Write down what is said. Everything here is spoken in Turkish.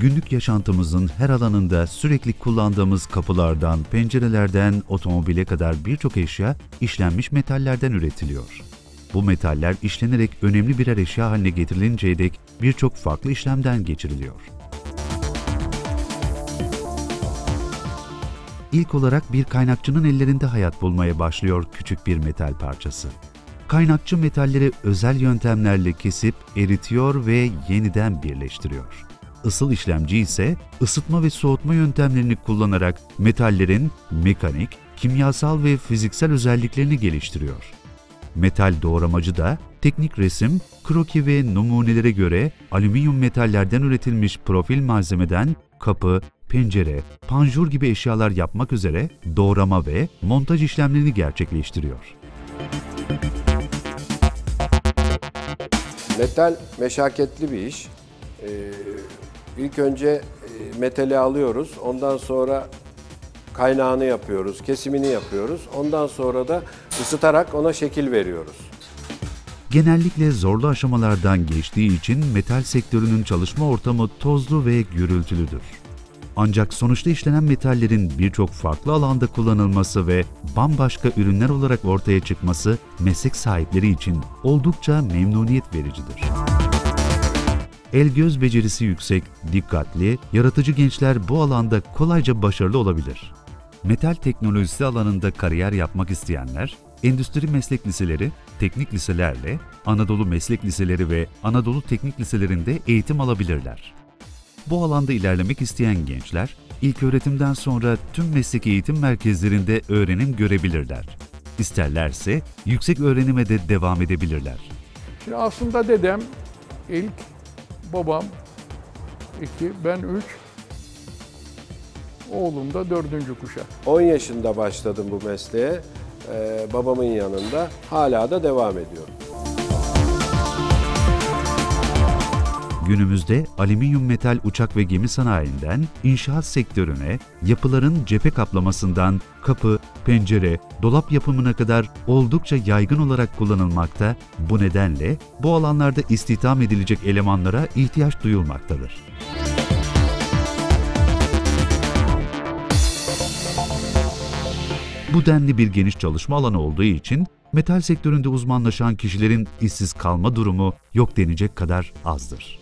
günlük yaşantımızın her alanında sürekli kullandığımız kapılardan, pencerelerden, otomobile kadar birçok eşya işlenmiş metallerden üretiliyor. Bu metaller işlenerek önemli birer eşya haline getirilinceye dek birçok farklı işlemden geçiriliyor. İlk olarak bir kaynakçının ellerinde hayat bulmaya başlıyor küçük bir metal parçası. Kaynakçı metalleri özel yöntemlerle kesip eritiyor ve yeniden birleştiriyor. Isıl işlemci ise ısıtma ve soğutma yöntemlerini kullanarak metallerin mekanik, kimyasal ve fiziksel özelliklerini geliştiriyor. Metal doğramacı da teknik resim, kroki ve numunelere göre alüminyum metallerden üretilmiş profil malzemeden kapı, pencere, panjur gibi eşyalar yapmak üzere doğrama ve montaj işlemlerini gerçekleştiriyor. Metal meşakkatli bir iş. Ee, ilk önce e, metali alıyoruz. Ondan sonra kaynağını yapıyoruz, kesimini yapıyoruz. Ondan sonra da ısıtarak ona şekil veriyoruz. Genellikle zorlu aşamalardan geçtiği için metal sektörünün çalışma ortamı tozlu ve gürültülüdür. Ancak sonuçta işlenen metallerin birçok farklı alanda kullanılması ve bambaşka ürünler olarak ortaya çıkması meslek sahipleri için oldukça memnuniyet vericidir. El-göz becerisi yüksek, dikkatli, yaratıcı gençler bu alanda kolayca başarılı olabilir. Metal teknolojisi alanında kariyer yapmak isteyenler, endüstri meslek liseleri, teknik liselerle Anadolu Meslek Liseleri ve Anadolu Teknik Liselerinde eğitim alabilirler. Bu alanda ilerlemek isteyen gençler, ilk öğretimden sonra tüm meslek eğitim merkezlerinde öğrenim görebilirler. İsterlerse yüksek öğrenime de devam edebilirler. Şimdi aslında dedem ilk, babam iki, ben üç, oğlum da dördüncü kuşak. 10 yaşında başladım bu mesleğe. Ee, babamın yanında hala da devam ediyorum. Günümüzde alüminyum metal uçak ve gemi sanayinden inşaat sektörüne, yapıların cephe kaplamasından kapı, pencere, dolap yapımına kadar oldukça yaygın olarak kullanılmakta. Bu nedenle bu alanlarda istihdam edilecek elemanlara ihtiyaç duyulmaktadır. Bu denli bir geniş çalışma alanı olduğu için metal sektöründe uzmanlaşan kişilerin işsiz kalma durumu yok denecek kadar azdır.